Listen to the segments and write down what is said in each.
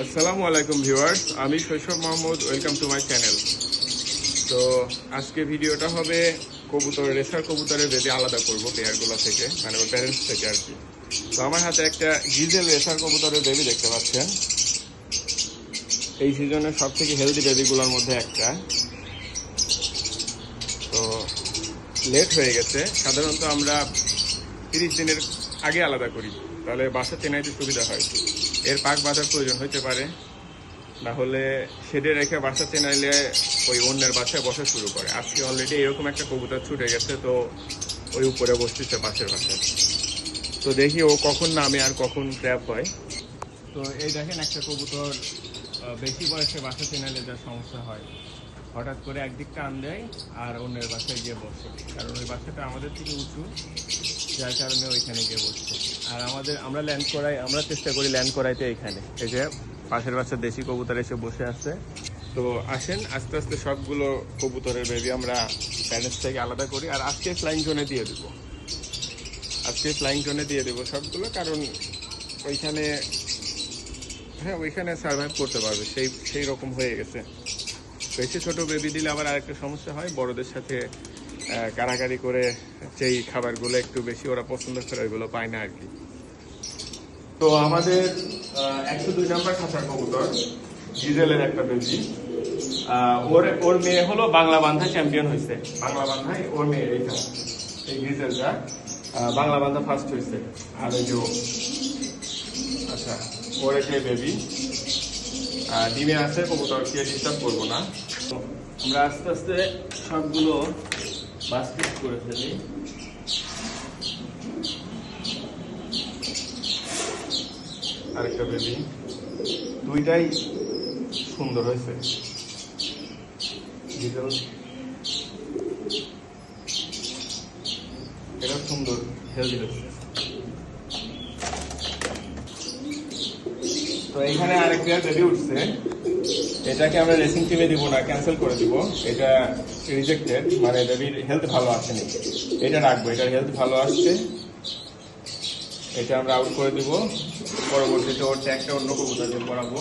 আসসালামু আলাইকুম ভিউয়ার্স, আমি Shoishob Mohammad welcome to my channel. তো আজকে ভিডিওটা হবে কবুতর, রেসার কবুতরের বেবি আলাদা করব পেয়ারগুলো থেকে মানে ওর প্যারেন্টস থেকে আর কি। তো আমার হাতে একটা গিজেল রেসার কবুতরের বেবি দেখতে পাচ্ছেন। এই সিজনের সব থেকে হেলদি বেবিগুলোর মধ্যে একটা। তো লেট হয়ে গেছে, সাধারণত আমরা তিরিশ দিনের আগে আলাদা করি। তাহলে বাসা চেনাইতে সুবিধা হয়। এর পাক বাঁধার প্রয়োজন হতে পারে। না হলে শেডে রেখে বাসা চেনাইলে ওই অন্যের বাসায় বসা শুরু করে। আজকে অলরেডি এরকম একটা কবুতর ছুটে গেছে, তো ওই উপরে বসতেছে বাসের বাসায়। তো দেখি ও কখন নামে আর কখন ট্র্যাপ হয়। তো এই দেখেন একটা কবুতর বেশি বয়সে বাসা চেনাইলে যা সমস্যা হয়। হঠাৎ করে একদিক টান দেয় আর অন্যের বাসায় গিয়ে বসে। কারণ ওই বাসাটা আমাদের থেকে উঁচু, যার কারণে ওইখানে গিয়ে বসছে আর আমাদের, আমরা ল্যান্ড করাই, আমরা চেষ্টা করি ল্যান্ড করাইতে এখানে। এই যে পাশের বাসার দেশি কবুতর এসে বসে আছে। তো আসেন, আস্তে আস্তে সবগুলো কবুতরের বেবি আমরা প্যারেন্টস থেকে আলাদা করি। আর আজকে ফ্লাইং জোনে দিয়ে দেবো। আজকে ফ্লাইং জোনে দিয়ে দেবো সবগুলো, কারণ ওইখানে হ্যাঁ ওইখানে সার্ভাইভ করতে পারবে। সেই সেই রকম হয়ে গেছে। বেশি ছোট বেবি দিলে আবার আরেকটা সমস্যা হয়, বড়দের সাথে কারাকারি করে যেই খাবারগুলো একটু বেশি ওরা পছন্দ করে, ওইগুলো পায় না আর কি। তো আমাদের একশো দুই নাম্বার খাঁচার কবুতর, ডিজেলের একটা বেবি। ওর ওর মেয়ে হলো বাংলা বান্ধা চ্যাম্পিয়ন হয়েছে বাংলা বান্ধায় ওর মেয়ে এইটা, এই ডিজেলটা। বাংলা বান্ধা ফার্স্ট হয়েছে আর ওই যে আচ্ছা ওর একটা বেবি ডিমে আছে কবুতরকে ডিস্টার্ব করব না। আমরা আস্তে আস্তে সবগুলো বাস্কেট করে ফেলি। আরেকটা বেবি। দুইটাই সুন্দর হয়েছে। এটা সুন্দর হেলদি হয়েছে। তো এখানে আরেকটা বেবি উঠছে। এটাকে আমরা রেসিং টিমে দিব না ক্যান্সেল করে দিব। এটা রিজেক্টেড মানে বেবির হেলথ ভালো আসেনি। এটা রাখব, এটার হেলথ ভালো আসছে। এটা আমরা আউট করে দিব। পরবর্তীতে ওর ট্যাগটা অন্য দিয়ে পড়াবো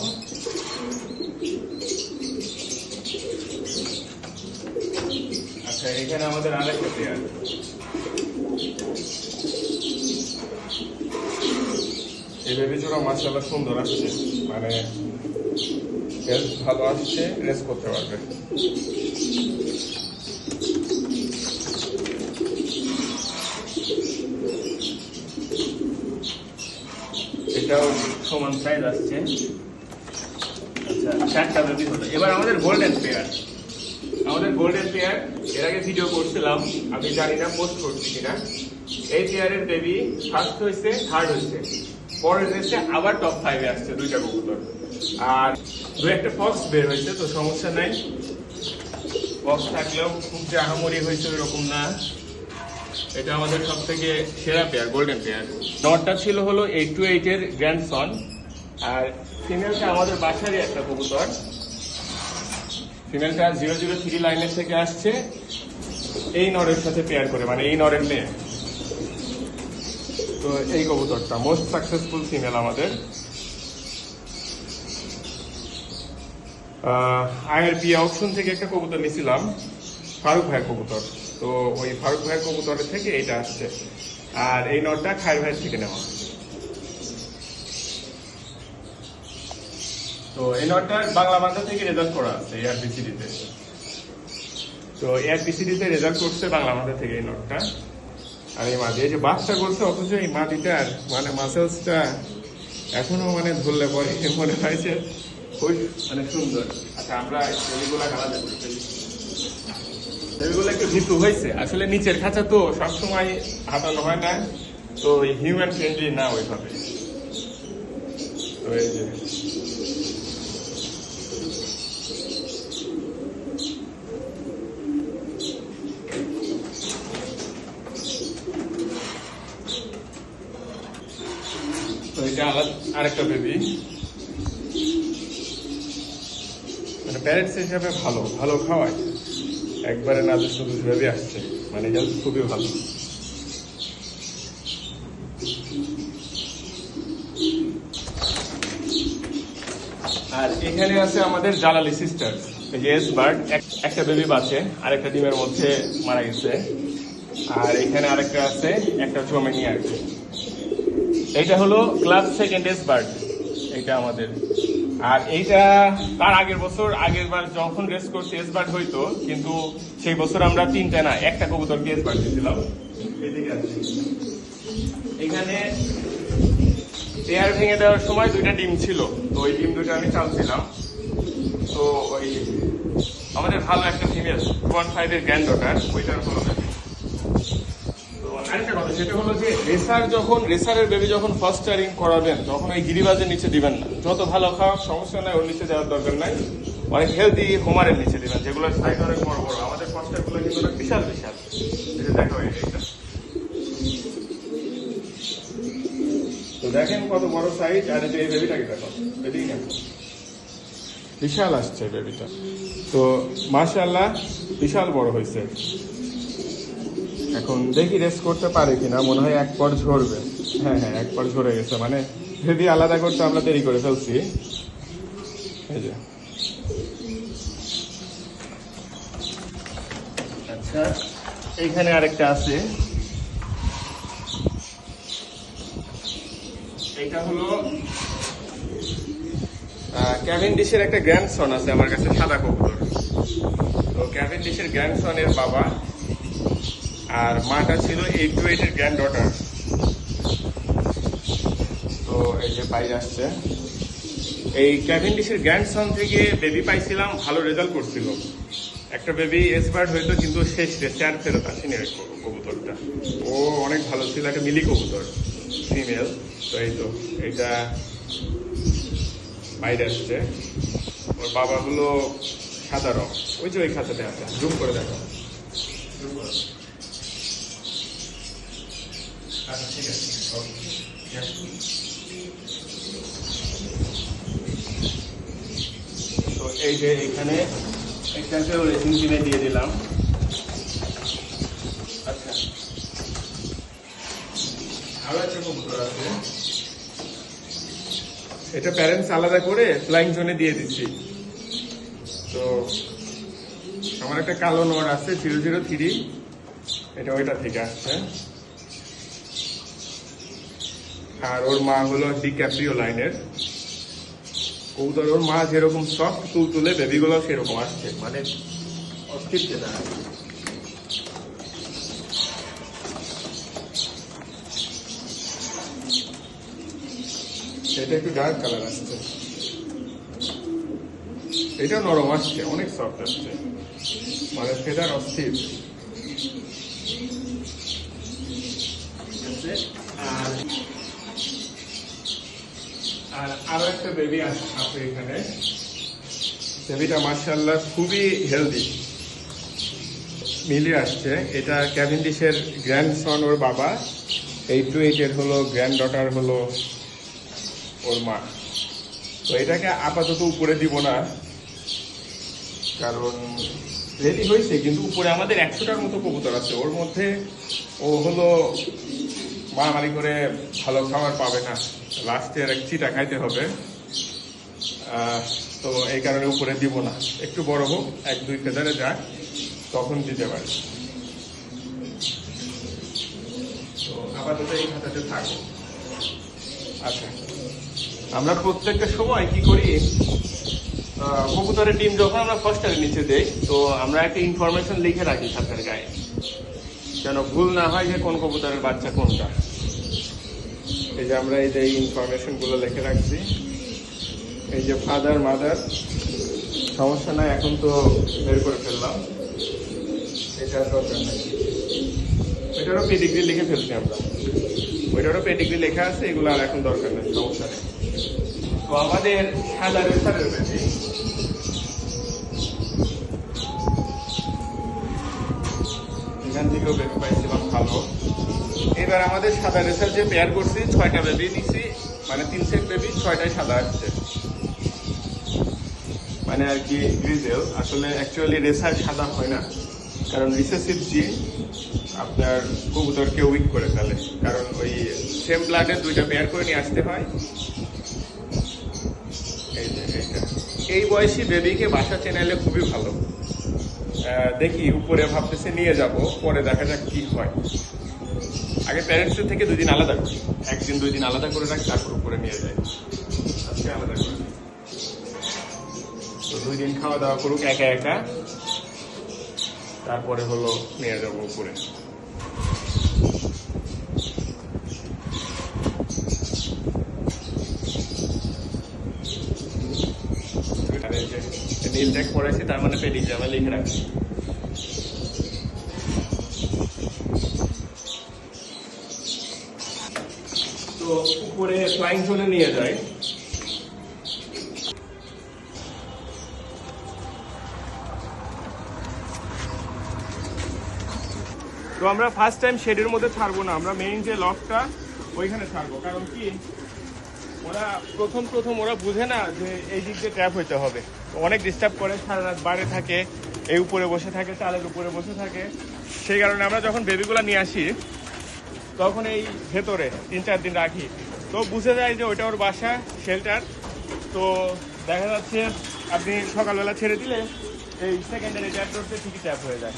আচ্ছা এখানে আমাদের আরেকটা প্লেয়ার এই বেবি জোড়া মাসাল্লাহ সুন্দর আসছে মানে হেলথ ভালো আসছে, রেস করতে পারবে। এটাও সমান সাইজ আসছে। আচ্ছা চারটা বেবি হলো। এবার আমাদের গোল্ডেন পেয়ার আমাদের গোল্ডেন পেয়ার এর আগে ভিডিও করছিলাম, আমি জানি না পোস্ট করছি কিনা। এই পেয়ারের বেবি ফার্স্ট হয়েছে থার্ড হয়েছে। পরের রেসে আবার টপ ফাইভে আসছে দুইটা কবুতর। আর দু একটা ফক্স বের হয়েছে, তো সমস্যা নাই। ফক্স থাকলেও খুব যে আহামরি হয়েছে ওইরকম না। এটা আমাদের সব থেকে সেরা পেয়ার গোল্ডেন পেয়ার নটটা ছিল হলো এইট টু এইট এর গ্র্যান্ড সন আর ফিমেলটা আমাদের বাসারই একটা কবুতর। ফিমেলটা জিরো জিরো থ্রি লাইনের থেকে আসছে। এই নরের সাথে পেয়ার করে মানে এই নরের মেয়ে। তো এই কবুতরটা মোস্ট সাকসেসফুল ফিমেল আমাদের। আইআরপি অপশন থেকে একটা কবুতর নিয়েছিলাম ফারুক ভাইয়ের কবুতর। তো ওই ফারুক ভাইয়ের কবুতরের থেকে এটা আসছে। আর এই নটটা খায়ের ভাইয়ের থেকে নেওয়া তো এই নটটা বাংলা বান্ধা থেকে রেজাল্ট করা আছে এআরপিসিডিতে তো এআরপিসিডিতে রেজাল্ট করছে বাংলা বান্ধা থেকে এই নটটা। আর এই এই যে বাসটা করছে অথচ এই মাদিটার মানে মাসেলসটা এখনও মানে ধরলে পরে মনে হয় যে মানে আচ্ছা নিচের খাঁচা তো সবসময় হাতানো হয় না, তো হিউম্যান ফ্রেন্ডলি না ওইভাবে। তো এটা আলাদা আরেকটা বেবি মানে প্যারেন্টস হিসাবে ভালো ভালো খাওয়ায়। একবারে না দুষ্ট ভেবে আসছে। মানে হেলথ খুবই ভালো। আর এখানে আছে আমাদের জালালি সিস্টার এস বার্ড একটা বেবি বাঁচে আর একটা ডিমের মধ্যে মারা গেছে। আর এখানে আরেকটা আছে, একটা নিয়ে আছে এইটা হলো ক্লাস সেকেন্ড এস বার্ড এইটা আমাদের। আর এইটা তার আগের বছর আগের বার যখন রেস করছি এস বার্ড হইতো, কিন্তু সেই বছর আমরা তিনটা না, একটা কবুতরকে এস বার্ড দিয়েছিলাম। এখানে এয়ার ভেঙে দেওয়ার সময় দুইটা ডিম ছিল, তো ওই ডিম দুটো আমি চালছিলাম তো ওই আমাদের ভালো একটা ফিমেল ওয়ান ফাইভের গ্র্যান্ড ডটার ওইটার হলো baby। তো আরেকটা কথা সেটা হলো যে রেসার যখন, রেসারের বেবি যখন ফার্স্ট স্টারিং করাবেন, তখন ওই গিরিবাজের নিচে দিবেন না। যত ভালো খাওয়া সমস্যা নাই, ওর নিচে দেওয়ার দরকার নাই। অনেক হেলদি হোমারের নিচে দিবেন, যেগুলো সাইজ অনেক বড় বড়। আমাদের ফার্স্টারগুলো কিন্তু বিশাল বিশাল। এটা দেখো এই- এইটা তো দেখেন কত বড় সাইজ আর এই এই বেবিটাকে দেখো বিশাল আসছে বেবিটা তো মাশাল্লাহ বিশাল বড় হয়েছে। এখন দেখি রেস করতে পারে কিনা, মনে হয় এক পর ঝরবে। হ্যাঁ হ্যাঁ এক পর ঝরে গেছে। মানে যদি আলাদা করতে আমরা দেরি করে ফেলছি। এই যে। আচ্ছা এইখানে আরেকটা আছে। এটা হলো ক্যাভিন ডিশের একটা গ্র্যান্ডসন আছে আমার কাছে, সাদা কবুতর। তো ক্যাভিন ডিশের গ্র্যান্ডসনের বাবা আর মাটা ছিল এইট টু এইটের গ্র্যান্ড ডটার তো এই যে বাইরে আসছে। এই ক্যাভিন ডিশের গ্র্যান্ডসন থেকে বেবি পাইছিলাম, ভালো রেজাল্ট করছিল। একটা বেবি এক্সপার্ট হইতো কিন্তু শেষ রেসে আর ফেরত আসেনি কবুতরটা। ও অনেক ভালো ছিল, একটা মিলি কবুতর ফিমেল তো এই তো এটা বাইরে আসছে। ওর বাবা হলো সাদা রং। ওই যে ওই খাতাতে আছে, জুম করে দেখো। আচ্ছা ঠিক আছে ওকে তো এই যে এখানে একটাকে রেসিং কিনে দিয়ে দিলাম। আচ্ছা। আরও একটা কবুতর আছে। এটা প্যারেন্টস আলাদা করে ফ্লাইং জোনে দিয়ে দিচ্ছি। তো আমার একটা কালো নোয়ার আছে জিরো জিরো থ্রি এটা ওইটা থেকে আসছে। আর ওর মা হলো ডিক্যাপ্রিও লাইনের। কবুতর, ওর মা যেরকম সফট তুল তুলে বেবিগুলো সেরকম আসছে। মানে অস্থির যেটা। এটা একটু ডার্ক কালার আসছে। এটা নরম আসছে, অনেক সফট আসছে। মানে ফেদার অস্থির ঠিক আছে? আর আর আরও একটা বেবি আছে এখানে। বেবিটা মার্শাল্লাহ খুবই হেলদি মিলিয়ে আসছে। এটা ক্যাভেন্ডিশের গ্র্যান্ডসন ওর বাবা। এইট টু এইটের হলো গ্র্যান্ড ডটার হলো ওর মা। তো এটাকে আপাতত উপরে দিব না। কারণ রেডি হয়েছে, কিন্তু উপরে আমাদের একশোটার মতো কবুতর আছে। ওর মধ্যে ও হলো মারামারি করে ভালো খাবার পাবে না। লাস্টের এক চিটা খাইতে হবে। তো এই কারণে উপরে দিব না। একটু বড় হোক, এক, দুই ফেদারে যাক তখন দিতে পারি। তো আপাতত আচ্ছা। আমরা প্রত্যেকটা সময় কি করি? কবুতরের ডিম যখন আমরা ফার্স্টারের নিচে দেই, তো আমরা একটা ইনফরমেশন লিখে রাখি খাতার গায়ে। যেন ভুল না হয় যে কোন কবুতরের বাচ্চা কোনটা। এই যে আমরা এই যে ইনফরমেশনগুলো লিখে রাখছি। এই যে ফাদার মাদার সমস্যা নাই, এখন তো বের করে ফেললাম। এটা দরকার নাই। ওইটারও পেডিগ্রি লিখে ফেলছি আমরা। ওইটারও পেডিগ্রি লেখা আছে, এগুলো আর এখন দরকার নেই, সমস্যা নেই। তো আমাদের সাদা রেসারের বেশি এখান থেকেও বেবি পাইছিলাম ভালো। এবার আমাদের সাদা রেসার যে পেয়ার করছি, ছয়টা বেবি নিছি মানে তিন সেট বেবি ছয়টাই সাদা আসছে। মানে আর কি গ্রিজেল আসলে অ্যাকচুয়ালি রেসার সাদা হয় না। কারণ রিসেসিভ জিন আপনার কবুতরকে উইক করে ফেলে। কারণ ওই সেম ব্লাডের দুইটা পেয়ার করে নিয়ে আসতে হয়। এই বয়সী বেবিকে বাসা চেনাইলে খুবই ভালো। দেখি, উপরে ভাবতেছে নিয়ে যাব, পরে দেখা যাক কি হয়। আগে প্যারেন্টসের থেকে দুই দিন আলাদা করি একদিন দুই দিন আলাদা করে রাখি, তারপর উপরে নিয়ে যাই। আজকে আলাদা করে। তো দুই দিন খাওয়া দাওয়া করুক, একা একা। তারপরে হলো নিয়ে যাব উপরে। নীল ট্যাগ পড়েছি তার মানে পেডিং জামা লিখে রাখছি। তো উপরে ফ্লাইং জোনে নিয়ে যায়। তো আমরা ফার্স্ট টাইম শেডের মধ্যে ছাড়বো না, আমরা মেইন যে লকটা ওইখানে ছাড়বো। কারণ কি, ওরা প্রথম প্রথম ওরা বুঝে না যে এই দিক দিয়ে ট্র্যাপ হইতে হবে। অনেক ডিস্টার্ব করে, সারা রাত বাইরে থাকে, এই উপরে বসে থাকে, চালের উপরে বসে থাকে। সেই কারণে আমরা যখন বেবিগুলো নিয়ে আসি তখন এই ভেতরে তিন চার দিন রাখি। তো বুঝে যায় যে ওইটা ওর বাসা শেল্টার তো দেখা যাচ্ছে আপনি সকালবেলা ছেড়ে দিলে এই সেকেন্ডারি ট্যাপ করতে ঠিকই ট্যাপ হয়ে যায়।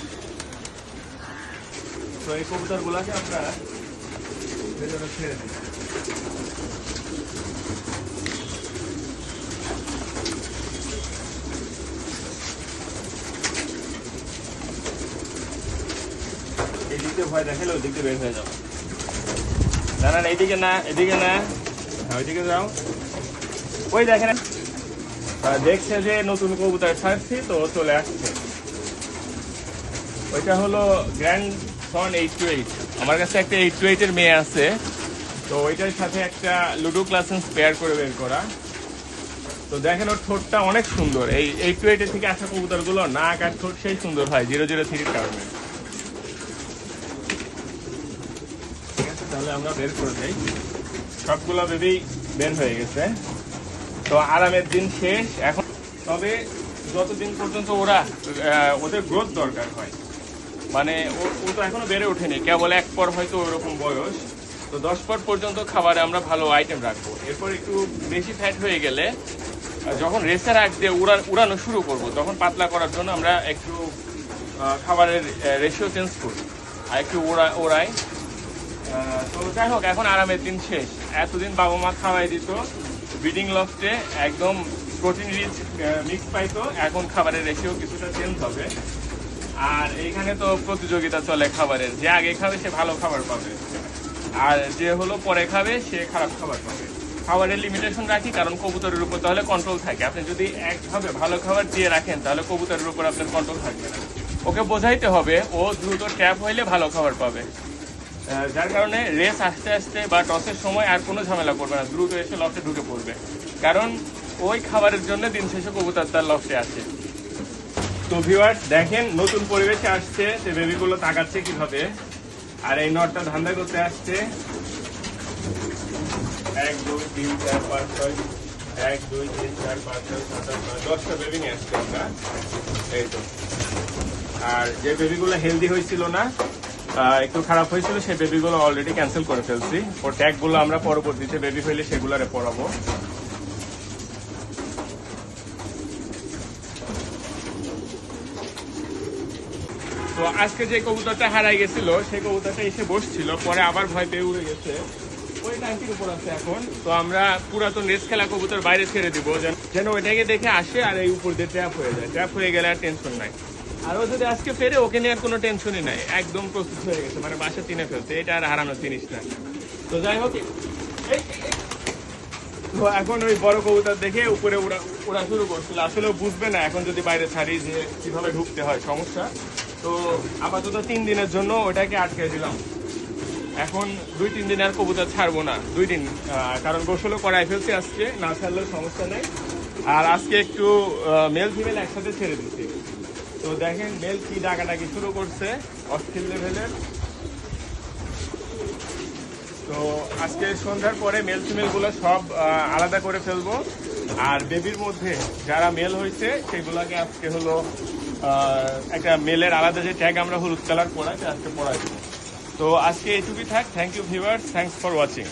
তো এই কবুতরগুলোকে আমরা ভেতরে ছেড়ে দিই। এদিকে ভয় দেখালে ওদিকে বের হয়ে যাও না না না, এইদিকে না এদিকে না। হ্যাঁ, ওইদিকে যাও। ওই দেখেন। আহ, দেখছে যে নতুন কবুতর ছাড়ছি তো চলে আসছে। ওইটা হলো grandson eight two eight আমার কাছে একটা এইট টু এইটের মেয়ে আছে। তো ওইটার সাথে একটা লুডো ক্লাসেন্স পেয়ার করে বের করা। তো দেখেন ওর ঠোঁটটা অনেক সুন্দর। এই এইট টু এইটের থেকে আসা কবুতরগুলো নাক আর ঠোঁট সেই সুন্দর হয় জিরো জিরো থ্রির কারণে ঠিক আছে তাহলে আমরা বের করে দেই। সবগুলো বেবি বের হয়ে গেছে। তো আরামের দিন শেষ। এখন তবে যতদিন পর্যন্ত ওরা ওদের গ্রোথ দরকার হয় মানে ও- তো এখনও বেড়ে ওঠেনি। কেবল এক পর হয়তো ওরকম বয়স। তো দশ পর পর্যন্ত খাবারে আমরা ভালো আইটেম রাখব। এরপর একটু বেশি ফ্যাট হয়ে গেলে যখন রেসে রাখ দিয়ে উড়া, উড়ানো শুরু করব, তখন পাতলা করার জন্য আমরা একটু খাবারের রেশিও চেঞ্জ করি। আর একটু ওড়া, ওড়াই। তো যাই হোক, এখন আরামের দিন শেষ। এতদিন বাবা মা খাওয়াই দিত ব্রিডিং লফটে একদম প্রোটিন রিচ মিক্স পাইতো। এখন খাবারের রেশিও কিছুটা চেঞ্জ হবে। আর এইখানে তো প্রতিযোগিতা চলে খাবারের। যে আগে খাবে, সে ভালো খাবার পাবে। আর যে হলো পরে খাবে, সে খারাপ খাবার পাবে। খাবারের লিমিটেশন রাখি, কারণ কবুতরের উপর তাহলে কন্ট্রোল থাকে। আপনি যদি একভাবে ভালো খাবার দিয়ে রাখেন, তাহলে কবুতরের উপর আপনার কন্ট্রোল থাকবে না। ওকে বোঝাইতে হবে, ও দ্রুত ট্যাপ হইলে ভালো খাবার পাবে। যার কারণে রেস আস্তে আস্তে বা টসের সময় আর কোনো ঝামেলা করবে না, দ্রুত এসে লফটে ঢুকে পড়বে। কারণ ওই খাবারের জন্য দিন শেষে কবুতর তার লফটে আসে তো ভিউয়ার্স দেখেন নতুন পরিবেশে আসছে, সে বেবিগুলো তাকাচ্ছে কীভাবে। আর এই নটটা ধান্দা করতে আসছে। এক, দুই, তিন, চার, পাঁচ, ছয়, এক, দুই, তিন, চার, পাঁচ, ছয়, সাত, আট, নয়, দশটা বেবি নিয়ে আসছে আমরা। এই তো। আর যে বেবিগুলো হেলদি হয়েছিল না একটু খারাপ হয়েছিল, সেই বেবিগুলো অলরেডি ক্যান্সেল করে ফেলছি। ওর ট্যাগগুলো আমরা পরবর্তীতে বেবি হইলে সেগুলোরে পড়াবো তো আজকে যে কবুতরটা হারাই গেছিল, সেই কবুতরটা এসে বসছিল, পরে আবার ভয় পেয়ে উড়ে গেছে। ওই ট্যাঙ্কির উপর আছে এখন। তো আমরা পুরাতন রেস খেলা কবুতর বাইরে ছেড়ে দিব, যেন- ওইটাকে দেখে আসে আর এই উপর দিয়ে ট্র্যাপ হয়ে যায়। ট্র্যাপ হয়ে গেলে আর টেনশন নাই। আর ও যদি আজকে ফেরে, ওকে নিয়ে কোনো টেনশনই নাই। একদম প্রস্তুত হয়ে গেছে মানে বাসা চিনে ফেলছে। এটা আর হারানোর জিনিস না। তো যাই হোক তো এখন ওই বড় কবুতর দেখে উপরে উড়া উড়া শুরু করছিল। আসলে বুঝবে না এখন যদি বাইরে ছাড়ি যে কীভাবে ঢুকতে হয়, সমস্যা। তো আপাতত তিন দিনের জন্য ওটাকে আটকে দিলাম। এখন দুই, তিন দিন আর কবুতর ছাড়বো না। দুই দিন কারণ গোসলও করাই ফেলছি আজকে, না ছাড়লেও সমস্যা নেই। আর আজকে একটু মেল ফিমেল একসাথে ছেড়ে দিচ্ছি। তো দেখেন মেল কি ডাকাডাকি শুরু করছে, অস্থির লেভেলের। তো আজকে সন্ধ্যার পরে মেল ফিমেলগুলো সব আলাদা করে ফেলব। আর বেবির মধ্যে যারা মেল হয়েছে, সেগুলোকে আজকে হলো একটা মেলের আলাদা যে ট্যাগ আমরা হলুদ কালার পড়াই আজকে পড়াই তো আজকে এইটুকুই থাক। Thank you viewers thanks for watching